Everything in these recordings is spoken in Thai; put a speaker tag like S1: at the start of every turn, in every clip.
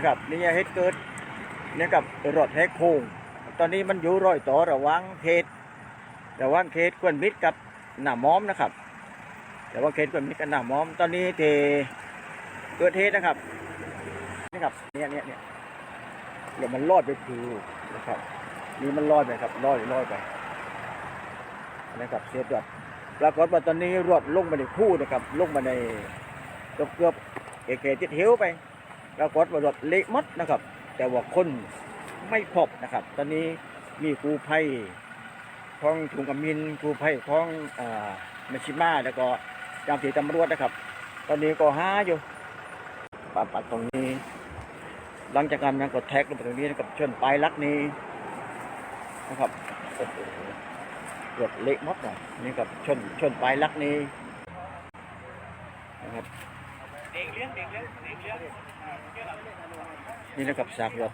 S1: นะครับนี่เหตุเกิดนี่ยกับรถแหกโค้งตอนนี้มันอยู่รอยต่อระว่างเขตระว่างเขตกวนมิตรกับหน้ามอมนะครับระหว่างเขตกวนมิตรกับหน้ามอม ตอนนี้เทเกิดเหตุนะครับนะครับเนี่ยเนี่ยเนี่ยเดี๋ยวมันลอดไปคือนะครับนี่มันลอยไปครับลอยลอยไปนะครับเสียแบบปรากฏว่าตอนนี้รถลงมาในคู่นะครับลงมาในเกือบเกือบเอเกจิตเหวไป ปรากฏว่ารถเละหมดนะครับ แต่ว่าคนไม่พบนะครับ ตอนนี้มีกู้ภัยของถุงกำมินกู้ภัยของอ่าเมชิมาแล้วก็จาหน้าที่ตำรวจนะครับ ตอนนี้ก็หาอยู่ปะปัดตรงนี้ หลังจากนั้นก็แท็กลงไปตรงนี้นะครับชนปลายลักนี้นะครับโอ้โหรถเละหมดเลยนี่ครับชนชนปลายลักนี้นะครับ นี่นะครับสากรถ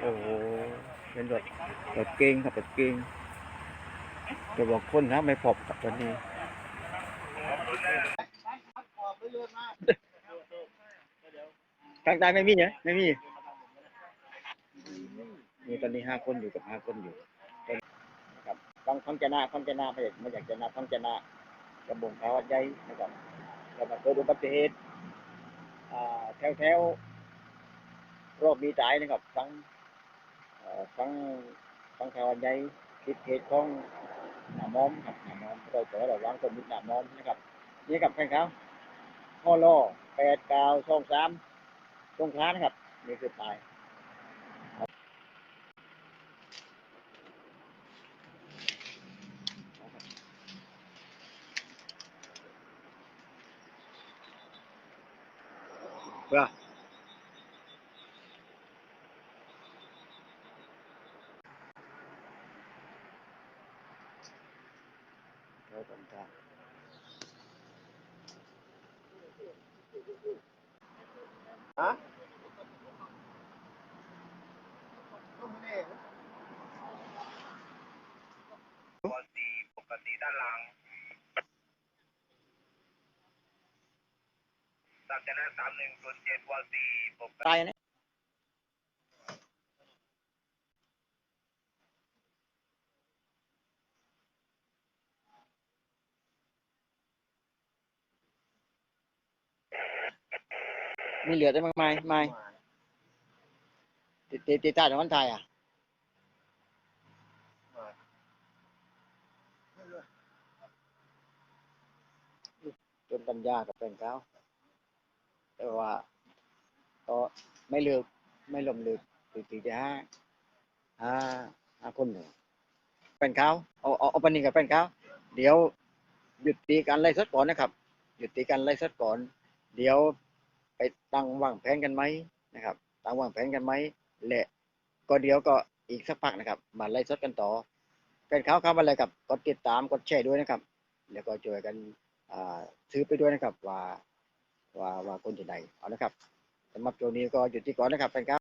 S1: โอ้โหเป็นรถรถเก่งครับรถเก่งจะบอกคนนะไม่พบกับตอนนี้ทางใต้ไม่มีเนี่ยไม่มีนี่ตอนนี้ห้าคนอยู่กับห้าคนอยู่นะครับฟังฟังจะนาฟังจะนาไม่อยากไม่อยากจะนาฟังจะนากระบงขาวใหญ่นะครับแล้วมาเกิดอุบัติเหตุ แถวแถวๆรอบมีตายนะครับฟังฟังฟังข่าวใหญ่คิดเหตุของหนามอมครับหนามอมเราต่อระหว่างคนมีหนามอมนะครับ นี่กับแฟนเขาพ่อล่อแปดเก้าสองสามตรงค้านะครับ นี่คือตาย เพื่อเราทำทางฮะ
S2: วอลซีปกติด้านหลังามจะหน้าสามหนึ่งส่วนเจ็ดวอลซีปกติ
S1: ตายนะมีเหลือได้มากมายไม่ติดติดติดตาของคนไทยอะจนปัญญากับเป็นเก้าแต่ ว่าก็ไม่เลือกไม่ลมเลือกติดติดจะห้าห้าห้าคนหนึ่งเป็นเก้าเอาเอาเอาปนนี้กับเป็นเก้าเดี๋ยวหยุดตีการไล่สดก่อนนะครับ หยุดตีการไล่สดก่อน เดี๋ยวไปตั้งวางแผนกันไหมนะครับตั้งวางแผนกันไหมและ ก็เดี๋ยวก็อีกสักพักนะครับ มาไล่สดกันต่อเป็นข่าเข้ามาเลยครับกดติดตามกดแชร์ด้วยนะครับ แล้วก็ช่วยกันอ่าซื้อไปด้วยนะครับว่า ว่าว่าคนจะใดเอาละครับสำหรับโจนี้ก็หยุดที่ก่อนนะครับเป็นครับ